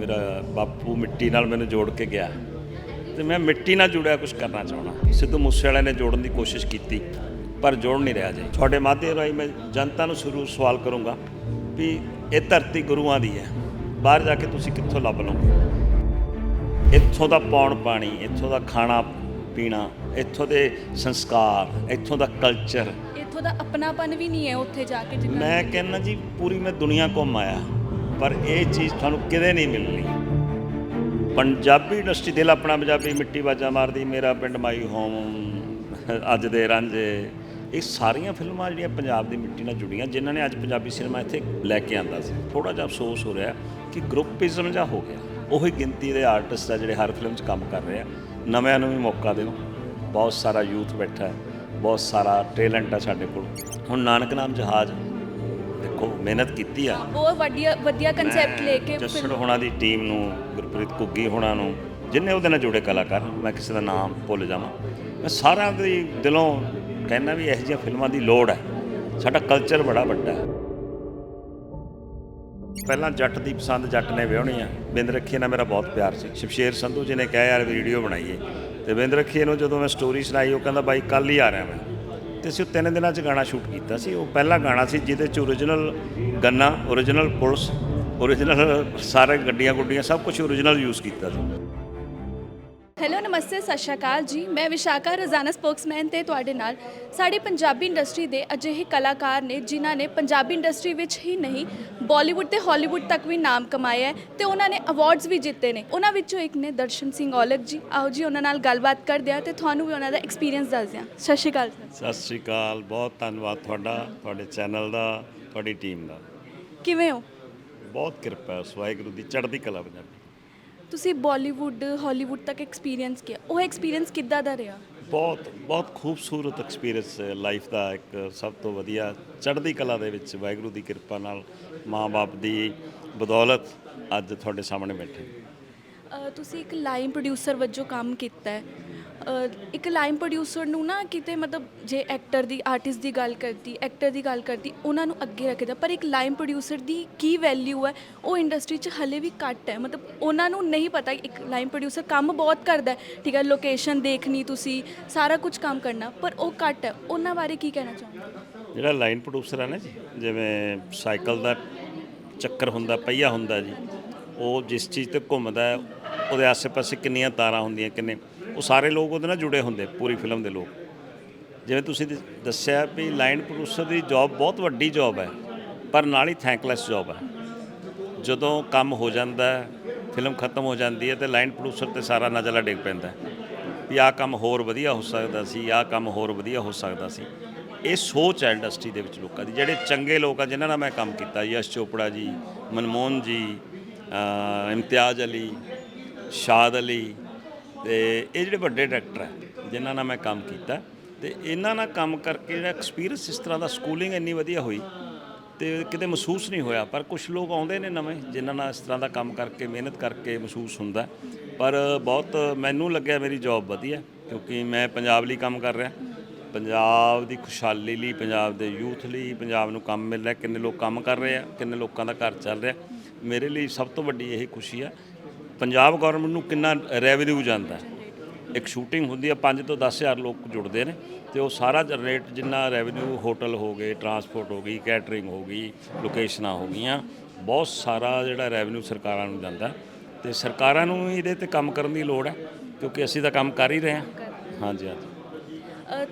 ਮੇਰਾ ਬਾਪੂ ਮਿੱਟੀ ਨਾਲ ਮੈਨੂੰ ਜੋੜ ਕੇ ਗਿਆ। ਤੇ ਮੈਂ ਮਿੱਟੀ ਨਾਲ ਜੁੜਿਆ ਕੁਝ ਕਰਨਾ ਚਾਹਣਾ ਸਿੱਧੂ ਮੂਸੇਵਾਲੇ ਨੇ ਜੋੜਨ ਦੀ ਕੋਸ਼ਿਸ਼ ਕੀਤੀ ਪਰ ਜੋੜ ਨਹੀਂ ਰਿਹਾ ਜੀ ਤੁਹਾਡੇ ਮਾਧਿਅਮ ਰਾਹੀਂ ਮੈਂ ਜਨਤਾ ਨੂੰ ਸ਼ੁਰੂ ਸਵਾਲ ਕਰੂੰਗਾ ਵੀ ਇਹ ਧਰਤੀ ਗੁਰੂਆਂ ਦੀ ਹੈ। ਬਾਹਰ ਜਾ ਕੇ ਤੁਸੀਂ ਕਿੱਥੋਂ ਲੱਭ ਲਓਗੇ? ਇੱਥੋਂ ਦਾ ਪੌਣ ਪਾਣੀ ਇੱਥੋਂ ਦਾ ਖਾਣਾ ਪੀਣਾ ਇੱਥੋਂ ਦੇ ਸੰਸਕਾਰ ਇੱਥੋਂ ਦਾ ਕਲਚਰ ਇੱਥੋਂ ਦਾ ਆਪਣਾਪਨ ਵੀ ਨਹੀਂ ਹੈ ਉੱਥੇ ਜਾ ਕੇ ਜਿੰਨਾ ਮੈਂ ਕਹਿੰਦਾ ਜੀ ਪੂਰੀ ਮੈਂ ਦੁਨੀਆ ਘੁੰਮ ਆਇਆ। ਪਰ ਇਹ ਚੀਜ਼ ਤੁਹਾਨੂੰ ਕਿਤੇ ਨਹੀਂ ਮਿਲਣੀ। ਪੰਜਾਬੀ ਇੰਡਸਟਰੀ ਦਿਲ ਆਪਣਾ ਪੰਜਾਬੀ, ਮਿੱਟੀ ਬਾਜਾ ਮਾਰਦੀ, ਮੇਰਾ ਪਿੰਡ ਮਾਈ ਹੋਮ, ਅੱਜ ਦੇ ਰਾਂਝੇ। ਇਹ ਸਾਰੀਆਂ ਫਿਲਮਾਂ ਜਿਹੜੀਆਂ ਪੰਜਾਬ ਦੀ ਮਿੱਟੀ ਨਾਲ ਜੁੜੀਆਂ, ਜਿਨ੍ਹਾਂ ਨੇ ਅੱਜ ਪੰਜਾਬੀ ਸਿਨੇਮਾ ਇੱਥੇ ਲੈ ਕੇ ਆਂਦਾ ਸੀ। ਥੋੜਾ ਜਿਹਾ ਅਫਸੋਸ ਹੋ ਰਿਹਾ ਕਿ ਗਰੁੱਪਿਜ਼ਮ ਜਾਂ ਹੋ ਗਿਆ। ਉਹੀ ਗਿਣਤੀ ਦੇ ਆਰਟਿਸਟ ਆ ਜਿਹੜੇ ਹਰ ਫਿਲਮ 'ਚ ਕੰਮ ਕਰ ਰਹੇ ਆ। ਨਵਿਆਂ ਨੂੰ ਵੀ ਮੌਕਾ ਦਿਓ ਬਹੁਤ ਸਾਰਾ ਯੂਥ ਬੈਠਾ ਹੈ। ਬਹੁਤ ਸਾਰਾ ਟੈਲੈਂਟ ਆ ਸਾਡੇ ਕੋਲ। ਹੁਣ ਨਾਨਕ ਨਾਮ ਜਹਾਜ਼ ਦੇਖੋ ਮਿਹਨਤ ਕੀਤੀ ਆ। ਬਹੁਤ ਵਧੀਆ ਵਧੀਆ ਕਨਸੈਪਟ ਲੈ ਕੇ ਜਸੜ ਹੋਣਾ ਦੀ ਟੀਮ ਨੂੰ ਗੁਰਪ੍ਰੀਤ ਕੁੱਗੀ ਹੋਣਾ ਨੂੰ ਜਿੰਨੇ ਉਹਦੇ ਨਾਲ ਜੁੜੇ ਕਲਾਕਾਰ ਮੈਂ ਕਿਸੇ ਦਾ ਨਾਮ ਭੁੱਲ ਜਾਵਾਂ। ਮੈਂ ਸਾਰਿਆਂ ਦੀ ਦਿਲੋਂ ਕਹਿੰਦਾ ਵੀ ਇਹੋ ਜਿਹੀਆਂ ਫਿਲਮਾਂ ਦੀ ਲੋੜ ਹੈ। ਸਾਡਾ ਕਲਚਰ ਬੜਾ ਵੱਡਾ ਹੈ। ਪਹਿਲਾਂ ਜੱਟ ਦੀ ਪਸੰਦ ਜੱਟ ਨੇ ਵਿਆਹਣੀ ਆ। ਬਿੰਦ ਰੱਖੀਏ ਨਾਲ ਮੇਰਾ ਬਹੁਤ ਪਿਆਰ ਸੀ। ਸ਼ਮਸ਼ੇਰ ਸੰਧੂ ਜੀ ਨੇ ਕਿਹਾ ਯਾਰ ਵੀਡੀਓ ਬਣਾਈਏ। ਤੇ ਬਿੰਦ ਰੱਖੀਏ ਨੂੰ ਜਦੋਂ ਮੈਂ ਸਟੋਰੀ ਸੁਣਾਈ ਉਹ ਕਹਿੰਦਾ ਬਾਈ ਕੱਲ ਹੀ ਆ ਰਿਹਾ ਮੈਂ। ਤੇ ਅਸੀਂ ਉਹ ਤਿੰਨ ਦਿਨਾਂ 'ਚ ਗਾਣਾ ਸ਼ੂਟ ਕੀਤਾ ਸੀ। ਉਹ ਪਹਿਲਾ ਗਾਣਾ ਸੀ ਜਿਹਦੇ 'ਚ ਓਰੀਜਨਲ ਗੰਨਾ ਓਰੀਜਨਲ ਪੁਲਿਸ ਓਰੀਜਨਲ ਸਾਰੇ ਗੱਡੀਆਂ ਗੁੱਡੀਆਂ ਸਭ ਕੁਝ ਓਰੀਜਨਲ ਯੂਜ਼ ਕੀਤਾ ਸੀ। ਹੈਲੋ ਨਮਸਤੇ, ਸਤਿ ਸ਼੍ਰੀ ਅਕਾਲ ਜੀ। ਮੈਂ ਵਿਸ਼ਾਖਾ ਰਜ਼ਾਨਾ ਸਪੋਕਸਮੈਨ ਤੇ ਤੁਹਾਡੇ ਨਾਲ। ਸਾਡੇ ਪੰਜਾਬੀ ਇੰਡਸਟਰੀ ਦੇ ਅਜਿਹੇ ਕਲਾਕਾਰ ਨੇ ਜਿਨ੍ਹਾਂ ਨੇ ਪੰਜਾਬੀ ਇੰਡਸਟਰੀ ਵਿੱਚ ਹੀ ਨਹੀਂ ਬਾਲੀਵੁੱਡ ਤੇ ਹਾਲੀਵੁੱਡ ਤੱਕ ਵੀ ਨਾਮ ਕਮਾਇਆ ਹੈ ਤੇ ਉਹਨਾਂ ਨੇ ਅਵਾਰਡਸ ਵੀ ਜਿੱਤੇ ਨੇ। ਉਹਨਾਂ ਵਿੱਚੋਂ ਇੱਕ ਨੇ ਦਰਸ਼ਨ ਸਿੰਘ ਔਲਖ ਜੀ। ਆਓ ਜੀ ਉਹਨਾਂ ਨਾਲ ਗੱਲਬਾਤ ਕਰਦੇ ਹਾਂ ਤੇ ਤੁਹਾਨੂੰ ਵੀ ਉਹਨਾਂ ਦਾ ਐਕਸਪੀਰੀਅੰਸ ਦੱਸਦੇ ਹਾਂ। ਸਤਿ ਸ਼੍ਰੀ ਅਕਾਲ ਸਰ। ਸਤਿ ਸ਼੍ਰੀ ਅਕਾਲ। ਬਹੁਤ ਧੰਨਵਾਦ ਤੁਹਾਡਾ ਤੁਹਾਡੇ ਚੈਨਲ ਦਾ ਤੁਹਾਡੀ ਟੀਮ ਦਾ। ਕਿਵੇਂ ਹੋ? ਬਹੁਤ ਕਿਰਪਾ ਹੈ ਉਸ ਵਾਹਿਗੁਰੂ ਦੀ ਚੜ੍ਹਦੀ ਕਲਾ ਪੰਜਾਬੀ। ਤੁਸੀਂ ਬਾਲੀਵੁੱਡ ਹਾਲੀਵੁੱਡ ਤੱਕ ਐਕਸਪੀਰੀਅੰਸ ਕੀਤਾ ਉਹ ਐਕਸਪੀਰੀਅੰਸ ਕਿੱਦਾਂ ਦਾ ਰਿਹਾ? ਬਹੁਤ ਬਹੁਤ ਖੂਬਸੂਰਤ ਐਕਸਪੀਰੀਅੰਸ ਲਾਈਫ ਦਾ ਇੱਕ ਸਭ ਤੋਂ ਵਧੀਆ ਚੜ੍ਹਦੀ ਕਲਾ ਦੇ ਵਿੱਚ ਵਾਹਿਗੁਰੂ ਦੀ ਕਿਰਪਾ ਨਾਲ ਮਾਂ-ਬਾਪ ਦੀ ਬਦੌਲਤ ਅੱਜ ਤੁਹਾਡੇ ਸਾਹਮਣੇ ਬੈਠੇ ਅ, ਤੁਸੀਂ ਇੱਕ ਲਾਈਨ ਪ੍ਰੋਡਿਊਸਰ ਵਜੋਂ ਕੰਮ ਕੀਤਾ ਹੈ। ਇੱਕ ਲਾਈਨ ਪ੍ਰੋਡਿਊਸਰ ਨੂੰ ਨਾ ਕਿਤੇ ਮਤਲਬ ਜੇ ਐਕਟਰ ਦੀ ਆਰਟਿਸਟ ਦੀ ਗੱਲ ਕਰਦੀ ਐਕਟਰ ਦੀ ਗੱਲ ਕਰਦੀ ਉਹਨਾਂ ਨੂੰ ਅੱਗੇ ਰੱਖਦਾ। ਪਰ ਇੱਕ ਲਾਈਨ ਪ੍ਰੋਡਿਊਸਰ ਦੀ ਕੀ ਵੈਲਿਊ ਹੈ, ਉਹ ਇੰਡਸਟਰੀ 'ਚ ਹਲੇ ਵੀ ਘੱਟ ਹੈ। ਮਤਲਬ ਉਹਨਾਂ ਨੂੰ ਨਹੀਂ ਪਤਾ ਇੱਕ ਲਾਈਨ ਪ੍ਰੋਡਿਊਸਰ ਕੰਮ ਬਹੁਤ ਕਰਦਾ ਠੀਕ ਹੈ ਲੋਕੇਸ਼ਨ ਦੇਖਣੀ ਤੁਸੀਂ, ਸਾਰਾ ਕੁਝ ਕੰਮ ਕਰਨਾ, ਪਰ ਉਹ ਘੱਟ ਹੈ। ਉਹਨਾਂ ਬਾਰੇ ਕੀ ਕਹਿਣਾ ਚਾਹੁੰਦੇ ਜਿਹੜਾ ਲਾਈਨ ਪ੍ਰੋਡਿਊਸਰ ਹੈ ਨਾ ਜੀ, ਜਿਵੇਂ ਸਾਈਕਲ ਦਾ ਚੱਕਰ ਹੁੰਦਾ, ਪਹੀਆ ਹੁੰਦਾ ਜੀ, ਉਹ ਜਿਸ ਚੀਜ਼ ਤੇ ਘੁੰਮਦਾ ਉਹਦੇ ਆਸ-ਪਾਸੇ ਕਿੰਨੀਆਂ ਤਾਰਾਂ ਹੁੰਦੀਆਂ, ਕਿੰਨੇ ਉਹ ਸਾਰੇ ਲੋਕ ਉਹਦੇ ਨਾਲ ਜੁੜੇ ਹੁੰਦੇ, ਪੂਰੀ ਫਿਲਮ ਦੇ ਲੋਕ। ਜਿਵੇਂ ਤੁਸੀਂ ਦ- ਦੱਸਿਆ ਵੀ ਲਾਈਨ ਪ੍ਰੋਡਿਊਸਰ ਦੀ ਜੌਬ ਬਹੁਤ ਵੱਡੀ ਜੌਬ ਹੈ, ਪਰ ਨਾਲ ਹੀ ਥੈਂਕਲੈਸ ਜੌਬ ਹੈ। ਜਦੋਂ ਕੰਮ ਹੋ ਜਾਂਦਾ ਫਿਲਮ ਖਤਮ ਹੋ ਜਾਂਦੀ ਹੈ ਤੇ ਲਾਈਨ ਪ੍ਰੋਡਿਊਸਰ ਤੇ ਸਾਰਾ ਨਜ਼ਲਾ ਡਿੱਗ ਪੈਂਦਾ ਵੀ ਆਹ ਕੰਮ ਹੋਰ ਵਧੀਆ ਹੋ ਸਕਦਾ ਸੀ, ਆਹ ਕੰਮ ਹੋਰ ਵਧੀਆ ਹੋ ਸਕਦਾ ਸੀ। ਇਹ ਸੋਚ ਹੈ ਇੰਡਸਟਰੀ ਦੇ ਵਿੱਚ ਲੋਕਾਂ ਦੀ, ਜਿਹੜੇ ਚੰਗੇ ਲੋਕ ਆ, ਜਿਨ੍ਹਾਂ ਨਾਲ ਮੈਂ ਕੰਮ ਕੀਤਾ, ਯਸ਼ ਚੋਪੜਾ ਜੀ, ਮਨਮੋਹਨ ਜੀ ਇਮਤਿਆਜ਼ ਅਲੀ, ਸ਼ਾਦ ਅਲੀ ਤੇ ਇਹ ਜਿਹੜੇ ਵੱਡੇ ਡਾਇਰੈਕਟਰ ਹੈ ਜਿਨ੍ਹਾਂ ਨਾਲ ਮੈਂ ਕੰਮ ਕੀਤਾ, ਤੇ ਇਹਨਾਂ ਨਾਲ ਕੰਮ ਕਰਕੇ ਜਿਹੜਾ ਐਕਸਪੀਰੀਅੰਸ ਇਸ ਤਰ੍ਹਾਂ ਦਾ ਸਕੂਲਿੰਗ ਇੰਨੀ ਵਧੀਆ ਹੋਈ, ਤੇ ਕਿਤੇ ਮਹਿਸੂਸ ਨਹੀਂ ਹੋਇਆ, ਪਰ ਕੁਝ ਲੋਕ ਆਉਂਦੇ ਨੇ ਨਵੇਂ, ਜਿਨ੍ਹਾਂ ਨਾਲ ਇਸ ਤਰ੍ਹਾਂ ਦਾ ਕੰਮ ਕਰਕੇ, ਮਿਹਨਤ ਕਰਕੇ ਮਹਿਸੂਸ ਹੁੰਦਾ। ਪਰ ਬਹੁਤ ਮੈਨੂੰ ਲੱਗਿਆ ਮੇਰੀ ਜੌਬ ਵਧੀਆ, ਕਿਉਂਕਿ ਮੈਂ ਪੰਜਾਬ ਲਈ ਕੰਮ ਕਰ ਰਿਹਾ। ਪੰਜਾਬ ਦੀ ਖੁਸ਼ਹਾਲੀ ਲਈ, ਪੰਜਾਬ ਦੇ ਯੂਥ ਲਈ ਪੰਜਾਬ ਨੂੰ ਕੰਮ ਮਿਲ ਰਿਹਾ ਕਿੰਨੇ ਲੋਕ ਕੰਮ ਕਰ ਰਹੇ ਆ, ਕਿੰਨੇ ਲੋਕਾਂ ਦਾ ਘਰ ਚੱਲ ਰਿਹਾ। ਮੇਰੇ ਲਈ ਸਭ ਤੋਂ ਵੱਡੀ ਇਹ ਖੁਸ਼ੀ ਆ ਪੰਜਾਬ ਗਵਰਨਮੈਂਟ ਨੂੰ ਕਿੰਨਾ ਰੈਵਨਿਊ ਜਾਂਦਾ ਹੈ? ਇੱਕ ਸ਼ੂਟਿੰਗ ਹੁੰਦੀ ਹੈ 5 ਤੋਂ 10000 ਲੋਕ ਜੁੜਦੇ ਨੇ ਤੇ ਉਹ ਸਾਰਾ ਜਨਰੇਟ ਜਿੰਨਾ ਰੈਵਨਿਊ ਹੋਟਲ ਹੋ ਗਏ ਟਰਾਂਸਪੋਰਟ ਹੋ ਗਈ ਕੈਟਰਿੰਗ ਹੋ ਗਈ ਲੋਕੇਸ਼ਨਾਂ ਹੋ ਗਈਆਂ ਬਹੁਤ ਸਾਰਾ ਜਿਹੜਾ ਰੈਵਨਿਊ ਸਰਕਾਰਾਂ ਨੂੰ ਜਾਂਦਾ ਤੇ ਸਰਕਾਰਾਂ ਨੂੰ ਇਹਦੇ ਤੇ ਕੰਮ ਕਰਨ ਦੀ ਲੋੜ ਹੈ ਕਿਉਂਕਿ ਅਸੀਂ ਤਾਂ ਕੰਮ ਕਰ ਹੀ ਰਹੇ ਹਾਂ। ਹਾਂਜੀ ਹਾਂਜੀ।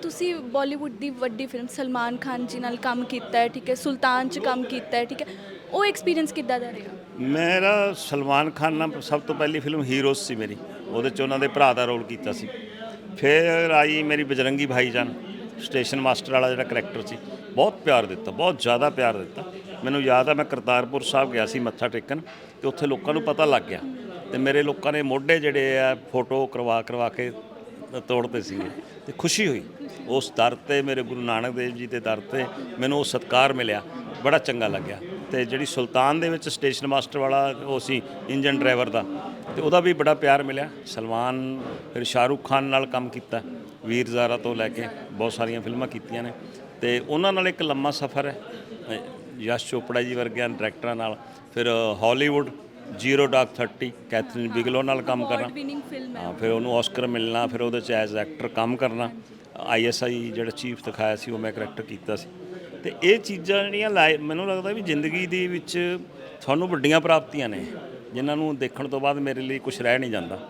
ਤੁਸੀਂ ਬਾਲੀਵੁੱਡ ਦੀ ਵੱਡੀ ਫਿਲਮ ਸਲਮਾਨ ਖਾਨ ਜੀ ਨਾਲ ਕੰਮ ਕੀਤਾ ਹੈ ਠੀਕ ਹੈ ਸੁਲਤਾਨ 'ਚ ਕੰਮ ਕੀਤਾ ਹੈ ਠੀਕ ਹੈ ਉਹ ਐਕਸਪੀਰੀਅੰਸ ਕਿੱਦਾਂ ਦਾ ਰਿਹਾ? ਮੇਰਾ ਸਲਮਾਨ ਖਾਨ ਨਾਲ ਸਭ ਤੋਂ ਪਹਿਲੀ ਫਿਲਮ ਹੀਰੋਜ਼ ਸੀ ਮੇਰੀ। ਉਹਦੇ ਚ ਉਹਨਾਂ ਦੇ ਭਰਾ ਦਾ ਰੋਲ ਕੀਤਾ ਸੀ। ਫਿਰ ਆਈ ਮੇਰੀ ਬਜਰੰਗੀ ਭਾਈਜਾਨ ਸਟੇਸ਼ਨ ਮਾਸਟਰ ਵਾਲਾ ਜਿਹੜਾ ਕਰੈਕਟਰ ਸੀ। ਬਹੁਤ ਪਿਆਰ ਦਿੱਤਾ, ਬਹੁਤ ਜ਼ਿਆਦਾ ਪਿਆਰ ਦਿੱਤਾ। ਮੈਨੂੰ ਯਾਦ ਆ, ਮੈਂ ਕਰਤਾਰਪੁਰ ਸਾਹਿਬ ਗਿਆ ਸੀ ਮੱਥਾ ਟੇਕਣ ਤੇ ਉੱਥੇ ਲੋਕਾਂ ਨੂੰ ਪਤਾ ਲੱਗ ਗਿਆ। ਤੇ ਮੇਰੇ ਲੋਕਾਂ ਨੇ ਮੋਢੇ ਜਿਹੜੇ ਆ ਫੋਟੋ ਕਰਵਾ ਕਰਵਾ ਕੇ ਤੋੜਦੇ ਸੀਗੇ ਤੇ ਖੁਸ਼ੀ ਹੋਈ। ਉਸ ਦਰ ਤੇ ਮੇਰੇ ਗੁਰੂ ਨਾਨਕ ਦੇਵ ਜੀ ਦੇ ਦਰ ਤੇ ਮੈਨੂੰ ਉਹ ਸਤਕਾਰ ਮਿਲਿਆ। ਬੜਾ ਚੰਗਾ ਲੱਗਿਆ। ਤੇ ਜਿਹੜੀ ਸੁਲਤਾਨ ਦੇ ਵਿੱਚ ਸਟੇਸ਼ਨ ਮਾਸਟਰ ਵਾਲਾ ਉਹ ਸੀ ਇੰਜਨ ਡਰਾਈਵਰ ਦਾ। ਤੇ ਉਹਦਾ ਵੀ ਬੜਾ ਪਿਆਰ ਮਿਲਿਆ। ਸਲਮਾਨ ਫਿਰ ਸ਼ਾਹਰੂਖ ਖਾਨ ਨਾਲ ਕੰਮ ਕੀਤਾ ਵੀਰ ਜ਼ਾਰਾ ਤੋਂ ਲੈ ਕੇ ਬਹੁਤ ਸਾਰੀਆਂ ਫਿਲਮਾਂ ਕੀਤੀਆਂ ਨੇ। ਤੇ ਉਹਨਾਂ ਨਾਲ ਇੱਕ ਲੰਮਾ ਸਫ਼ਰ ਹੈ ਯਸ਼ ਚੋਪੜਾ ਜੀ ਵਰਗਿਆਂ ਡਾਇਰੈਕਟਰਾਂ ਨਾਲ। ਫਿਰ Hollywood zero dark 30 Kathryn Bigelow ਨਾਲ ਕੰਮ ਕਰਨਾ। ਹਾਂ। ਫਿਰ ਉਹਨੂੰ ਆਸਕਰ ਮਿਲਣਾ ਫਿਰ ਉਹਦੇ ਚ ਐਜ਼ ਐਕਟਰ ਕੰਮ ਕਰਨਾ। ਆਈਐਸਆਈ ਜਿਹੜਾ ਚੀਫ ਦਿਖਾਇਆ ਸੀ ਉਹ ਮੈਂ ਕਰੈਕਟਰ ਕੀਤਾ ਸੀ। ਤੇ ਇਹ ਚੀਜ਼ਾਂ ਜਿਹੜੀਆਂ ਲਾਈ- ਮੈਨੂੰ ਲੱਗਦਾ ਵੀ ਜ਼ਿੰਦਗੀ ਦੇ ਵਿੱਚ ਤੁਹਾਨੂੰ ਵੱਡੀਆਂ ਪ੍ਰਾਪਤੀਆਂ ਨੇ, ਜਿਨ੍ਹਾਂ ਨੂੰ ਦੇਖਣ ਤੋਂ ਬਾਅਦ ਮੇਰੇ ਲਈ ਕੁਝ ਰਹਿ ਨਹੀਂ ਜਾਂਦਾ।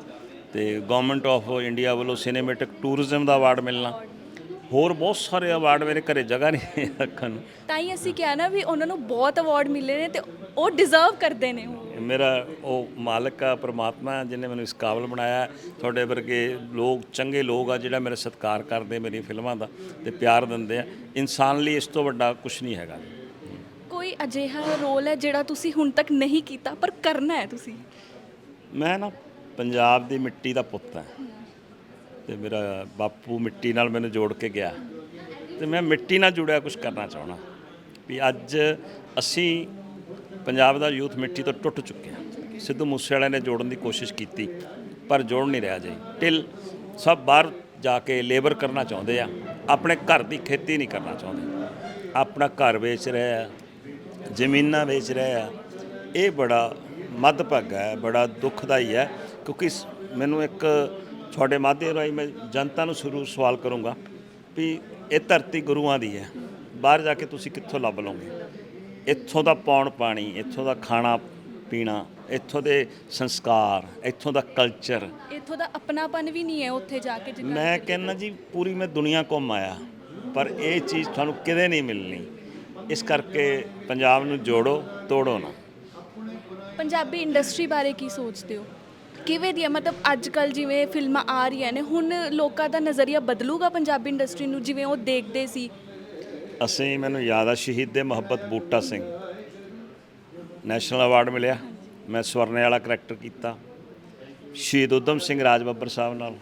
ਤੇ ਗਵਰਨਮੈਂਟ ਆਫ ਇੰਡੀਆ ਵੱਲੋਂ ਸਿਨੇਮੈਟਿਕ ਟੂਰਿਜ਼ਮ ਦਾ ਅਵਾਰਡ ਮਿਲਣਾ, ਹੋਰ ਬਹੁਤ ਸਾਰੇ ਅਵਾਰਡ ਮੇਰੇ ਘਰੇ ਜਗ੍ਹਾ ਨਹੀਂ ਰੱਖਣ ਨੂੰ। ਤਾਂ ਹੀ ਅਸੀਂ ਕਿਹਾ ਨਾ ਵੀ ਉਹਨਾਂ ਨੂੰ ਬਹੁਤ ਅਵਾਰਡ ਮਿਲੇ ਨੇ ਤੇ ਉਹ ਡਿਜ਼ਰਵ ਕਰਦੇ ਨੇ ਉਹ ਮੇਰਾ ਉਹ ਮਾਲਕ ਆ ਪ੍ਰਮਾਤਮਾ ਜਿਹਨੇ ਮੈਨੂੰ ਇਸ ਕਾਬਲ ਬਣਾਇਆ। ਤੁਹਾਡੇ ਵਰਗੇ ਲੋਕ ਚੰਗੇ ਲੋਕ ਆ ਜਿਹੜਾ ਮੇਰੇ ਸਤਿਕਾਰ ਕਰਦੇ ਮੇਰੀਆਂ ਫਿਲਮਾਂ ਦਾ ਤੇ ਪਿਆਰ ਦਿੰਦੇ ਆ। ਇਨਸਾਨ ਲਈ ਇਸ ਤੋਂ ਵੱਡਾ ਕੁਝ ਨਹੀਂ ਹੈਗਾ। ਕੋਈ ਅਜਿਹਾ ਰੋਲ ਹੈ ਜਿਹੜਾ ਤੁਸੀਂ ਹੁਣ ਤੱਕ ਨਹੀਂ ਕੀਤਾ ਪਰ ਕਰਨਾ ਹੈ ਤੁਸੀਂ? ਮੈਂ ਨਾ ਪੰਜਾਬ ਦੀ ਮਿੱਟੀ ਦਾ ਪੁੱਤ ਹਾਂ। ਤੇ ਮੇਰਾ ਬਾਪੂ ਮਿੱਟੀ ਨਾਲ ਮੈਨੂੰ ਜੋੜ ਕੇ ਗਿਆ। ਤੇ ਮੈਂ ਮਿੱਟੀ ਨਾਲ ਜੁੜਿਆ ਕੁਝ ਕਰਨਾ ਚਾਹਣਾ ਵੀ ਅੱਜ ਅਸੀਂ ਪੰਜਾਬ ਦਾ ਯੂਥ ਮਿੱਟੀ ਤੋਂ ਟੁੱਟ ਚੁੱਕਿਆ। ਸਿੱਧੂ ਮੂਸੇਵਾਲੇ ਨੇ ਜੋੜਨ ਦੀ ਕੋਸ਼ਿਸ਼ ਕੀਤੀ, ਪਰ ਜੋੜ ਨਹੀਂ ਰਿਹਾ ਜੀ ਟਿਲ ਸਭ ਬਾਹਰ ਜਾ ਕੇ ਲੇਬਰ ਕਰਨਾ ਚਾਹੁੰਦੇ ਆ, ਆਪਣੇ ਘਰ ਦੀ ਖੇਤੀ ਨਹੀਂ ਕਰਨਾ ਚਾਹੁੰਦੇ। ਆਪਣਾ ਘਰ ਵੇਚ ਰਹੇ ਆ, ਜ਼ਮੀਨਾਂ ਵੇਚ ਰਹੇ ਆ। ਇਹ ਬੜਾ ਮੱਧਭਾਗਾ ਹੈ, ਬੜਾ ਦੁੱਖਦਾਈ ਹੈ, ਕਿਉਂਕਿ ਸ- ਮੈਨੂੰ ਇੱਕ ਤੁਹਾਡੇ ਮਾਧਿਅਮ ਰਾਹੀਂ ਮੈਂ ਜਨਤਾ ਨੂੰ ਸ਼ੁਰੂ ਸਵਾਲ ਕਰੂੰਗਾ ਵੀ ਇਹ ਧਰਤੀ ਗੁਰੂਆਂ ਦੀ ਹੈ। ਬਾਹਰ ਜਾ ਕੇ ਤੁਸੀਂ ਕਿੱਥੋਂ ਲੱਭ ਲਓਗੇ? ਇੱਥੋਂ ਦਾ ਪੌਣ ਪਾਣੀ ਇੱਥੋਂ ਦਾ ਖਾਣਾ ਪੀਣਾ ਇੱਥੋਂ ਦੇ ਸੰਸਕਾਰ ਇੱਥੋਂ ਦਾ ਕਲਚਰ ਇੱਥੋਂ ਦਾ ਆਪਣਾਪਨ ਵੀ ਨਹੀਂ ਹੈ ਉੱਥੇ ਜਾ ਕੇ ਜਿੰਨਾ ਮੈਂ ਕਹਿੰਦਾ ਜੀ ਪੂਰੀ ਮੈਂ ਦੁਨੀਆ ਘੁੰਮ ਆਇਆ ਪਰ ਇਹ ਚੀਜ਼ ਤੁਹਾਨੂੰ ਕਿਤੇ ਨਹੀਂ ਮਿਲਣੀ। ਇਸ ਕਰਕੇ ਪੰਜਾਬ ਨੂੰ ਜੋੜੋ ਤੋੜੋ ਨਾ। ਪੰਜਾਬੀ ਇੰਡਸਟਰੀ ਬਾਰੇ ਕੀ ਸੋਚਦੇ ਹੋ? ਕਿਵੇਂ ਦੀ ਹੈ? ਮਤਲਬ ਅੱਜ ਕੱਲ ਜਿਵੇਂ ਫਿਲਮਾਂ ਆ ਰਹੀਆਂ ਨੇ ਹੁਣ ਲੋਕਾਂ ਦਾ ਨਜ਼ਰੀਆ ਬਦਲੂਗਾ ਪੰਜਾਬੀ ਇੰਡਸਟਰੀ ਨੂੰ ਜਿਵੇਂ ਉਹ ਦੇਖਦੇ ਸੀ? ਅਸੀਂ ਮੈਨੂੰ ਯਾਦ ਆ ਸ਼ਹੀਦ ਦੇ ਮੁਹੱਬਤ ਬੂਟਾ ਸਿੰਘ। ਨੈਸ਼ਨਲ ਅਵਾਰਡ ਮਿਲਿਆ। ਮੈਂ ਸਵਰਨੇ ਵਾਲਾ ਕਰੈਕਟਰ ਕੀਤਾ। ਸ਼ਹੀਦ ਉਦਮ ਸਿੰਘ ਰਾਜ ਬੱਬਰ ਸਾਹਿਬ ਨਾਲ,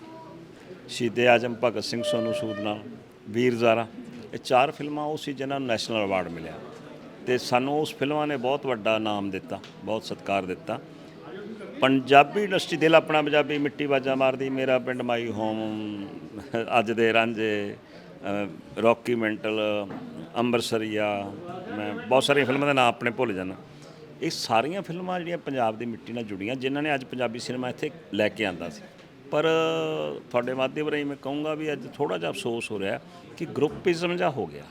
ਸ਼ਹੀਦੇ ਆਜਮ ਭਗਤ ਸਿੰਘ ਸੋਨੂ ਸੂਦ ਨਾਲ, ਵੀਰ ਜ਼ਾਰਾ। ਇਹ ਚਾਰ ਫਿਲਮਾਂ ਉਹ ਸੀ ਜਿਨ੍ਹਾਂ ਨੂੰ ਨੈਸ਼ਨਲ ਅਵਾਰਡ ਮਿਲਿਆ। ਤੇ ਸਾਨੂੰ ਉਸ ਫਿਲਮਾਂ ਨੇ ਬਹੁਤ ਵੱਡਾ ਨਾਮ ਦਿੱਤਾ, ਬਹੁਤ ਸਤਿਕਾਰ ਦਿੱਤਾ। ਪੰਜਾਬੀ ਇੰਡਸਟਰੀ ਦਿਲ ਆਪਣਾ ਪੰਜਾਬੀ ਮਿੱਟੀ ਬਾਜਾ ਮਾਰਦੀ, ਮੇਰਾ ਪਿੰਡ ਮਾਈ ਹੋਮ, ਅੱਜ ਦੇ ਰਾਂਝੇ ਰੌਕੀ ਮੈਂਟਲ ਅੰਬਰਸਰੀਆ ਮੈਂ ਬਹੁਤ ਸਾਰੀਆਂ ਫਿਲਮਾਂ ਦੇ ਨਾਮ ਆਪਣੇ ਭੁੱਲ ਜਾਂਦਾ। ਇਹ ਸਾਰੀਆਂ ਫਿਲਮਾਂ ਜਿਹੜੀਆਂ ਪੰਜਾਬ ਦੀ ਮਿੱਟੀ ਨਾਲ ਜੁੜੀਆਂ, ਜਿਨ੍ਹਾਂ ਨੇ ਅੱਜ ਪੰਜਾਬੀ ਸਿਨੇਮਾ ਇੱਥੇ ਲੈ ਕੇ ਆਂਦਾ ਸੀ। ਪਰ ਤੁਹਾਡੇ ਮਾਧਿਅਮ ਰਾਹੀਂ ਮੈਂ ਕਹੂੰਗਾ ਵੀ ਅੱਜ ਥੋੜਾ ਜਿਹਾ ਅਫਸੋਸ ਹੋ ਰਿਹਾ ਕਿ ਗਰੁੱਪਿਜ਼ਮ ਜਿਹਾ ਹੋ ਗਿਆ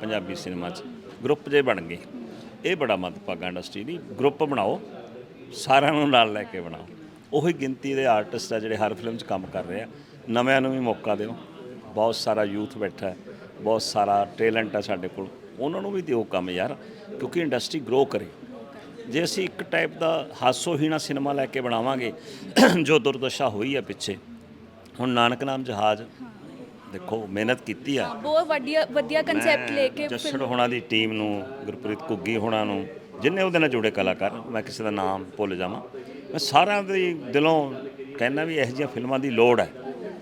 ਪੰਜਾਬੀ ਸਿਨੇਮਾ 'ਚ। ਗਰੁੱਪ ਜੇ ਬਣ ਗਏ। ਇਹ ਬੜਾ ਮੱਦਭਾਗਾ ਇੰਡਸਟਰੀ ਦੀ ਗਰੁੱਪ ਬਣਾਓ, ਸਾਰਿਆਂ ਨੂੰ ਨਾਲ ਲੈ ਕੇ ਬਣਾਓ। ਉਹੀ ਗਿਣਤੀ ਦੇ ਆਰਟਿਸਟ ਆ ਜਿਹੜੇ ਹਰ ਫਿਲਮ 'ਚ ਕੰਮ ਕਰ ਰਹੇ ਆ। ਨਵਿਆਂ ਨੂੰ ਵੀ ਮੌਕਾ ਦਿਓ। ਬਹੁਤ ਸਾਰਾ ਯੂਥ ਬੈਠਾ ਹੈ ਬਹੁਤ ਸਾਰਾ ਟੈਲੈਂਟ ਹੈ ਸਾਡੇ ਕੋਲ। ਉਹਨਾਂ ਨੂੰ ਵੀ ਦਿਓ ਕੰਮ ਯਾਰ ਕਿਉਂਕਿ ਇੰਡਸਟਰੀ ਗਰੋ ਕਰੇ। ਜੇ ਅਸੀਂ ਇੱਕ ਟਾਈਪ ਦਾ ਹਾਸੋਹੀਣਾ ਸਿਨੇਮਾ ਲੈ ਕੇ ਬਣਾਵਾਂਗੇ ਜੋ ਦੁਰਦਸ਼ਾ ਹੋਈ ਹੈ ਪਿੱਛੇ ਹੁਣ ਨਾਨਕ ਨਾਮ ਜਹਾਜ਼ ਦੇਖੋ ਮਿਹਨਤ ਕੀਤੀ ਆ। ਬਹੁਤ ਵਧੀਆ ਵਧੀਆ ਕਨਸੈਪਟ ਲੈ ਕੇ ਜੱਸੜ ਹੋਣਾ ਦੀ ਟੀਮ ਨੂੰ ਗੁਰਪ੍ਰੀਤ ਘੁੱਗੀ ਹੋਣਾ ਨੂੰ ਜਿੰਨੇ ਉਹਦੇ ਨਾਲ ਜੁੜੇ ਕਲਾਕਾਰ ਮੈਂ ਕਿਸੇ ਦਾ ਨਾਮ ਭੁੱਲ ਜਾਵਾਂ। ਮੈਂ ਸਾਰਿਆਂ ਦੇ ਦਿਲੋਂ ਕਹਿੰਦਾ ਵੀ ਇਹੋ ਜਿਹੀਆਂ ਫਿਲਮਾਂ ਦੀ ਲੋੜ ਹੈ।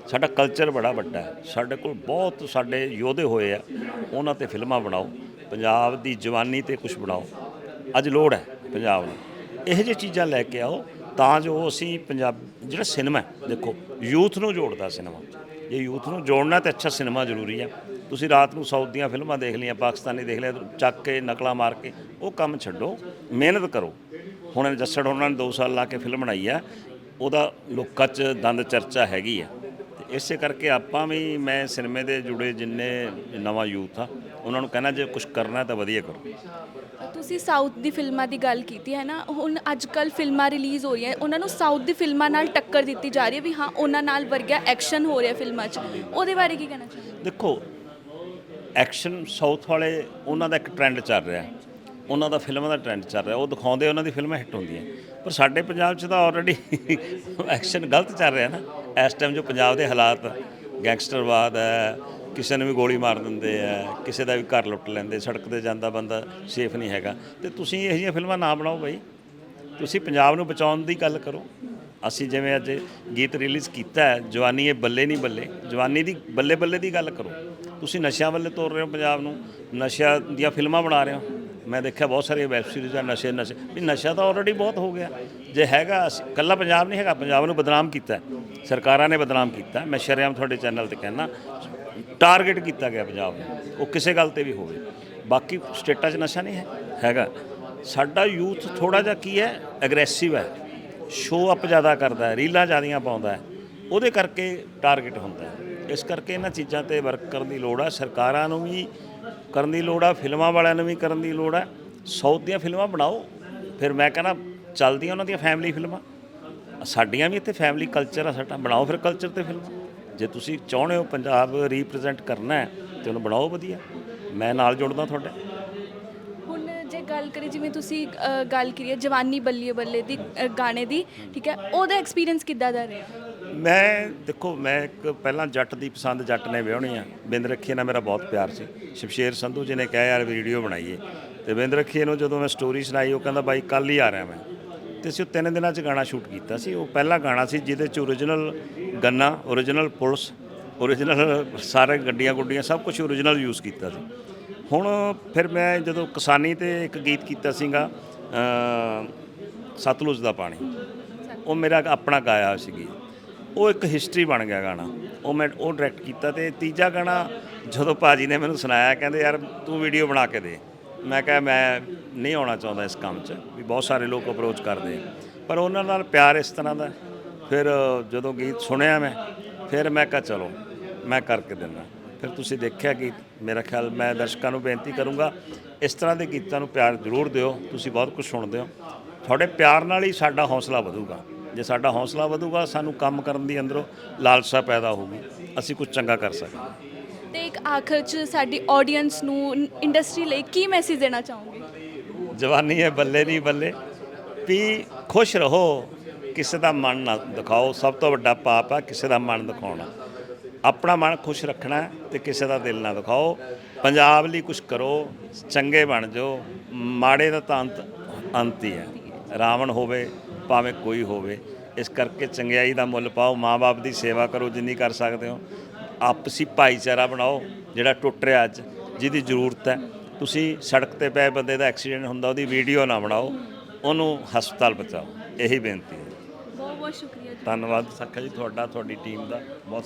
ਸਾਡਾ ਕਲਚਰ ਬੜਾ ਵੱਡਾ ਹੈ। ਸਾਡੇ ਕੋਲ ਬਹੁਤ ਸਾਡੇ ਯੋਧੇ ਹੋਏ ਆ, ਉਹਨਾਂ ਤੇ ਫਿਲਮਾਂ ਬਣਾਓ, ਪੰਜਾਬ ਦੀ ਜਵਾਨੀ ਤੇ ਕੁਝ ਬਣਾਓ। ਅੱਜ ਲੋੜ ਹੈ ਪੰਜਾਬ ਨੂੰ। ਇਹੋ ਜਿਹੀ ਚੀਜ਼ਾਂ ਲੈ ਕੇ ਆਓ, ਤਾਂ ਜੋ ਅਸੀਂ ਪੰਜਾਬ, ਜਿਹੜਾ ਸਿਨੇਮਾ ਦੇਖੋ, ਯੂਥ ਨੂੰ ਜੋੜਦਾ ਸਿਨੇਮਾ ਜੇ ਯੂਥ ਨੂੰ ਜੋੜਨਾ ਤਾਂ ਅੱਛਾ ਸਿਨੇਮਾ ਜ਼ਰੂਰੀ ਹੈ। ਤੁਸੀਂ ਰਾਤ ਨੂੰ ਸਾਊਥ ਦੀਆਂ ਫਿਲਮਾਂ ਦੇਖ ਲਈਆਂ, ਪਾਕਿਸਤਾਨੀ ਦੇਖ ਲਿਆ, ਚੱਕ ਕੇ ਨਕਲਾਂ ਮਾਰ ਕੇ, ਉਹ ਕੰਮ ਛੱਡੋ, ਮਿਹਨਤ ਕਰੋ। ਹੁਣ ਜੱਸੜ ਉਹਨਾਂ ਨੇ 2 ਸਾਲ ਲਾ ਕੇ ਫਿਲਮ ਬਣਾਈ ਆ, ਉਹਦਾ ਲੋਕਾਂ 'ਚ ਦੰਦ ਚਰਚਾ ਹੈਗੀ ਆ। ਇਸੇ ਕਰਕੇ ਆਪਾਂ ਵੀ ਮੈਂ ਸਿਨੇਮੇ ਦੇ ਜੁੜੇ ਜਿੰਨੇ ਨਵਾਂ ਯੂਥ ਆ ਉਹਨਾਂ ਨੂੰ ਕਹਿਣਾ ਜੇ ਕੁਝ ਕਰਨਾ ਤਾਂ ਵਧੀਆ ਕਰੋ। ਤੁਸੀਂ ਸਾਊਥ ਦੀ ਫਿਲਮਾਂ ਦੀ ਗੱਲ ਕੀਤੀ ਹੈ ਨਾ ਹੁਣ ਅੱਜ ਕੱਲ ਫਿਲਮਾਂ ਰਿਲੀਜ਼ ਹੋ ਰਹੀਆਂ ਉਹਨਾਂ ਨੂੰ ਸਾਊਥ ਦੀ ਫਿਲਮਾਂ ਨਾਲ ਟੱਕਰ ਦਿੱਤੀ ਜਾ ਰਹੀ ਹੈ ਵੀ ਹਾਂ ਉਹਨਾਂ ਨਾਲ ਵਰਗਿਆ ਐਕਸ਼ਨ ਹੋ ਰਿਹਾ ਫਿਲਮਾਂ 'ਚ। ਉਹਦੇ ਬਾਰੇ ਕੀ ਕਹਿਣਾ ਚਾਹੁੰਦੇ ਦੇਖੋ ਐਕਸ਼ਨ ਸਾਊਥ ਵਾਲੇ ਉਹਨਾਂ ਦਾ ਇੱਕ ਟ੍ਰੈਂਡ ਚੱਲ ਰਿਹਾ ਉਹਨਾਂ ਦਾ ਫਿਲਮਾਂ ਦਾ ਟ੍ਰੈਂਡ ਚੱਲ ਰਿਹਾ ਉਹ ਦਿਖਾਉਂਦੇ ਉਹਨਾਂ ਦੀ ਫਿਲਮਾਂ ਹਿੱਟ ਹੁੰਦੀਆਂ। ਪਰ ਸਾਡੇ ਪੰਜਾਬ 'ਚ ਤਾਂ ਆਲਰੇਡੀ ਐਕਸ਼ਨ ਗਲਤ ਚੱਲ ਰਿਹਾ ਨਾ। ਇਸ ਟਾਈਮ ਜੋ ਪੰਜਾਬ ਦੇ ਹਾਲਾਤ ਗੈਂਗਸਟਰਵਾਦ ਹੈ, ਕਿਸੇ ਨੂੰ ਵੀ ਗੋਲੀ ਮਾਰ ਦਿੰਦੇ ਆ, ਕਿਸੇ ਦਾ ਵੀ ਘਰ ਲੁੱਟ ਲੈਂਦੇ, ਸੜਕ ਤੇ ਜਾਂਦਾ ਬੰਦਾ ਸੇਫ ਨਹੀਂ ਹੈਗਾ। ਤੇ ਤੁਸੀਂ ਇਹੋ ਜਿਹੀਆਂ ਫਿਲਮਾਂ ਨਾ ਬਣਾਓ ਬਈ। ਤੁਸੀਂ ਪੰਜਾਬ ਨੂੰ ਬਚਾਉਣ ਦੀ ਗੱਲ ਕਰੋ। ਅਸੀਂ ਜਿਵੇਂ ਅੱਜ ਗੀਤ ਰਿਲੀਜ਼ ਕੀਤਾ ਹੈ, ਜਵਾਨੀ ਇਹ ਬੱਲੇ ਨਹੀਂ ਬੱਲੇ, ਜਵਾਨੀ ਦੀ ਬੱਲੇ ਬੱਲੇ ਦੀ ਗੱਲ ਕਰੋ। ਤੁਸੀਂ ਨਸ਼ਿਆਂ ਵੱਲੇ ਤੋਰ ਰਹੇ ਹੋ ਪੰਜਾਬ ਨੂੰ, ਨਸ਼ਿਆਂ ਦੀਆਂ ਫਿਲਮਾਂ ਬਣਾ ਰਹੇ ਹੋ। ਮੈਂ ਦੇਖਿਆ ਬਹੁਤ ਸਾਰੀਆਂ ਵੈਬ ਸੀਰੀਜ਼ਾਂ ਨਸ਼ੇ ਨਸ਼ੇ, ਵੀ ਨਸ਼ਾ ਤਾਂ ਆਲਰੇਡੀ ਬਹੁਤ ਹੋ ਗਿਆ। ਜੇ ਹੈਗਾ ਅਸੀਂ- ਇਕੱਲਾ ਪੰਜਾਬ ਨਹੀਂ ਹੈਗਾ, ਪੰਜਾਬ ਨੂੰ ਬਦਨਾਮ ਕੀਤਾ ਸਰਕਾਰਾਂ ਨੇ ਬਦਨਾਮ ਕੀਤਾ ਮੈਂ ਸ਼ਰੇਆਮ ਤੁਹਾਡੇ ਚੈਨਲ ਤੇ ਕਹਿਣਾ ਟਾਰਗੇਟ ਕੀਤਾ ਗਿਆ ਪੰਜਾਬ ਨੂੰ। ਉਹ ਕਿਸੇ ਗੱਲ ਤੇ ਵੀ ਹੋਵੇ। ਬਾਕੀ ਸਟੇਟਾਂ 'ਚ ਨਸ਼ਾ ਨਹੀਂ ਹੈ, ਹੈਗਾ। ਸਾਡਾ ਯੂਥ ਥੋੜਾ ਜਿਹਾ ਕੀ ਹੈ ਐਗਰੈਸਿਵ ਹੈ। ਸ਼ੋ ਅਪ ਜ਼ਿਆਦਾ ਕਰਦਾ ਹੈ, ਰੀਲਾਂ ਜ਼ਿਆਦੀਆਂ ਪਾਉਂਦਾ ਹੈ। ਉਹਦੇ ਕਰਕੇ ਟਾਰਗੇਟ ਹੁੰਦਾ ਹੈ। ਇਸ ਕਰਕੇ ਇਹਨਾਂ ਚੀਜ਼ਾਂ ਤੇ ਵਰਕ ਕਰਨ ਦੀ ਲੋੜ ਆ ਸਰਕਾਰਾਂ ਨੂੰ ਵੀ ਕਰਨ ਦੀ ਲੋੜ ਆ ਫਿਲਮਾਂ ਵਾਲਿਆਂ ਨੂੰ ਵੀ ਕਰਨ ਦੀ ਲੋੜ ਹੈ। ਸਾਊਥ ਦੀਆਂ ਫਿਲਮਾਂ ਬਣਾਓ। ਫਿਰ ਮੈਂ ਕਹਿੰਦਾ ਚੱਲਦੀਆਂ ਉਹਨਾਂ ਦੀਆਂ ਫੈਮਿਲੀ ਫਿਲਮਾਂ। ਸਾਡੀਆਂ ਵੀ ਇੱਥੇ ਫੈਮਿਲੀ ਕਲਚਰ ਆ ਸਾਡਾ। ਬਣਾਓ ਫਿਰ ਕਲਚਰ ਤੇ ਫਿਲਮਾਂ। ਜੇ ਤੁਸੀਂ ਚਾਹੁੰਦੇ ਹੋ ਪੰਜਾਬ ਰੀਪ੍ਰੈਜ਼ੈਂਟ ਕਰਨਾ ਹੈ ਤੇ ਉਹਨੂੰ ਬਣਾਓ ਵਧੀਆ। ਮੈਂ ਨਾਲ ਜੁੜਦਾ ਤੁਹਾਡੇ। ਹੁਣ ਜੇ ਗੱਲ ਕਰੀ ਜਿਵੇਂ ਤੁਸੀਂ ਅ, ਗੱਲ ਕਰੀ ਹੈ ਜਵਾਨੀ ਬੱਲੀਏ ਬੱਲੇ ਦੀ ਅ, ਗਾਣੇ ਦੀ ਠੀਕ ਹੈ ਉਹਦਾ ਐਕਸਪੀਰੀਅੰਸ ਕਿੱਦਾਂ ਦਾ ਰਿਹਾ? ਮੈਂ ਦੇਖੋ ਮੈਂ ਇੱਕ ਪਹਿਲਾਂ ਜੱਟ ਦੀ ਪਸੰਦ ਜੱਟ ਨੇ ਵਿਆਹਣੀ ਆ। ਬਿੰਦ ਰੱਖੀਏ ਨਾਲ ਮੇਰਾ ਬਹੁਤ ਪਿਆਰ ਸੀ। ਸ਼ਮਸ਼ੇਰ ਸੰਧੂ ਜੀ ਨੇ ਕਿਹਾ ਯਾਰ ਵੀਡੀਓ ਬਣਾਈਏ। ਤੇ ਬਿੰਦ ਰੱਖੀਏ ਨੂੰ ਜਦੋਂ ਮੈਂ ਸਟੋਰੀ ਸੁਣਾਈ ਉਹ ਕਹਿੰਦਾ ਬਾਈ ਕੱਲ ਹੀ ਆ ਰਿਹਾ ਮੈਂ। ਤੇ ਅਸੀਂ ਉਹ ਤਿੰਨ ਦਿਨਾਂ 'ਚ ਗਾਣਾ ਸ਼ੂਟ ਕੀਤਾ ਸੀ। ਉਹ ਪਹਿਲਾ ਗਾਣਾ ਸੀ ਜਿਹਦੇ 'ਚ ਓਰੀਜਨਲ ਗੰਨਾ ਓਰੀਜਨਲ ਪੁਲਿਸ ਓਰੀਜਨਲ ਸਾਰੇ ਗੱਡੀਆਂ ਗੁੱਡੀਆਂ ਸਭ ਕੁਝ ਓਰੀਜਨਲ ਯੂਜ਼ ਕੀਤਾ ਸੀ। ਹੁਣ ਫਿਰ ਮੈਂ ਜਦੋਂ ਕਿਸਾਨੀ ਤੇ ਇੱਕ ਗੀਤ ਕੀਤਾ ਸੀਗਾ ਸਤਲੁਜ ਦਾ ਪਾਣੀ, ਉਹ ਮੇਰਾ ਆਪਣਾ ਗਾਇਆ ਹੋਇਆ ਸੀ ਗੀਤ। ਉਹ ਇੱਕ ਹਿਸਟਰੀ ਬਣ ਗਿਆ ਗਾਣਾ। ਉਹ ਮੈਂ, ਉਹ ਡਾਇਰੈਕਟ ਕੀਤਾ ਤੇ ਤੀਜਾ ਗਾਣਾ ਜਦੋਂ ਭਾਜੀ ਨੇ ਮੈਨੂੰ ਸੁਣਾਇਆ, ਕਹਿੰਦੇ, ਯਾਰ ਤੂੰ ਵੀਡੀਓ ਬਣਾ ਕੇ ਦੇ। ਮੈਂ ਕਿਹਾ ਮੈਂ ਨਹੀਂ ਆਉਣਾ ਚਾਹੁੰਦਾ ਇਸ ਕੰਮ 'ਚ, ਵੀ ਬਹੁਤ ਸਾਰੇ ਲੋਕ ਅਪਰੋਚ ਕਰਦੇ ਪਰ ਉਹਨਾਂ ਨਾਲ ਪਿਆਰ ਇਸ ਤਰ੍ਹਾਂ ਦਾ, ਫਿਰ ਜਦੋਂ ਗੀਤ ਸੁਣਿਆ ਮੈਂ, ਫਿਰ ਮੈਂ ਕਿਹਾ ਚਲੋ, ਮੈਂ ਕਰਕੇ ਦਿੰਦਾ। ਫਿਰ ਤੁਸੀਂ ਦੇਖਿਆ ਕਿ ਮੇਰਾ ਖਿਆਲ ਮੈਂ ਦਰਸ਼ਕਾਂ ਨੂੰ ਬੇਨਤੀ ਕਰੂੰਗਾ, ਇਸ ਤਰ੍ਹਾਂ ਦੇ ਗੀਤਾਂ ਨੂੰ ਪਿਆਰ ਜ਼ਰੂਰ ਦਿਓ, ਤੁਸੀਂ ਬਹੁਤ ਕੁਝ ਸੁਣਦੇ ਹੋ। ਤੁਹਾਡੇ ਪਿਆਰ ਨਾਲ ਹੀ ਸਾਡਾ ਹੌਸਲਾ ਵਧੂਗਾ। ਜੇ ਸਾਡਾ ਹੌਸਲਾ ਵਧੂਗਾ, ਸਾਨੂੰ ਕੰਮ ਕਰਨ ਦੀ ਅੰਦਰੋਂ ਲਾਲਸਾ ਪੈਦਾ ਹੋਊਗੀ, ਅਸੀਂ ਕੁਝ ਚੰਗਾ ਕਰ ਸਕਦੇ ਆਖਰ 'ਚ ਸਾਡੀ ਆਡੀਅנס ਨੂੰ ਇੰਡਸਟਰੀ ਲਈ ਕੀ ਮੈਸੇਜ ਦੇਣਾ ਚਾਹੋਗੇ? ਜਵਾਨੀ ਹੈ, ਬੱਲੇ ਨਹੀਂ ਬੱਲੇ। ਵੀ ਖੁਸ਼ ਰਹੋ, ਕਿਸੇ ਦਾ ਮਨ ਨਾ ਦਿਖਾਓ। ਸਭ ਤੋਂ ਵੱਡਾ ਪਾਪ ਆ ਕਿਸੇ ਦਾ ਮਨ ਦਿਖਾਉਣਾ। ਆਪਣਾ ਮਨ ਖੁਸ਼ ਰੱਖਣਾ ਹੈ ਤੇ ਕਿਸੇ ਦਾ ਦਿਲ ਨਾ ਦਿਖਾਓ। ਪੰਜਾਬ ਲਈ ਕੁਝ ਕਰੋ, ਚੰਗੇ ਬਣ ਜਾਓ। ਮਾੜੇ ਦਾ ਤਾਂ ਅੰਤ ਅੰਤ ਹੀ ਹੈ। ਰਾਵਣ ਹੋਵੇ, ਭਾਵੇਂ ਕੋਈ ਹੋਵੇ, ਇਸ ਕਰਕੇ ਚੰਗਿਆਈ ਦਾ ਮੁੱਲ ਪਾਓ। ਮਾਂ-ਬਾਪ ਦੀ ਸੇਵਾ ਕਰੋ, ਜਿੰਨੀ ਕਰ ਸਕਦੇ ਹੋ। ਆਪਸੀ ਭਾਈਚਾਰਾ ਬਣਾਓ ਜਿਹੜਾ ਟੁੱਟ ਰਿਹਾ ਅੱਜ ਜਿਹਦੀ ਜ਼ਰੂਰਤ ਹੈ। ਤੁਸੀਂ ਸੜਕ ਤੇ ਪਏ ਬੰਦੇ ਦਾ ਐਕਸੀਡੈਂਟ ਹੁੰਦਾ ਉਹਦੀ ਵੀਡੀਓ ਨਾ ਬਣਾਓ ਉਹਨੂੰ ਹਸਪਤਾਲ ਪਹੁੰਚਾਓ। ਇਹੀ ਬੇਨਤੀ ਹੈ। ਬਹੁਤ ਬਹੁਤ ਸ਼ੁਕਰੀਆ ਜੀ। ਧੰਨਵਾਦ। ਸੱਖਾ ਜੀ ਤੁਹਾਡਾ ਤੁਹਾਡੀ ਟੀਮ ਦਾ ਬਹੁਤ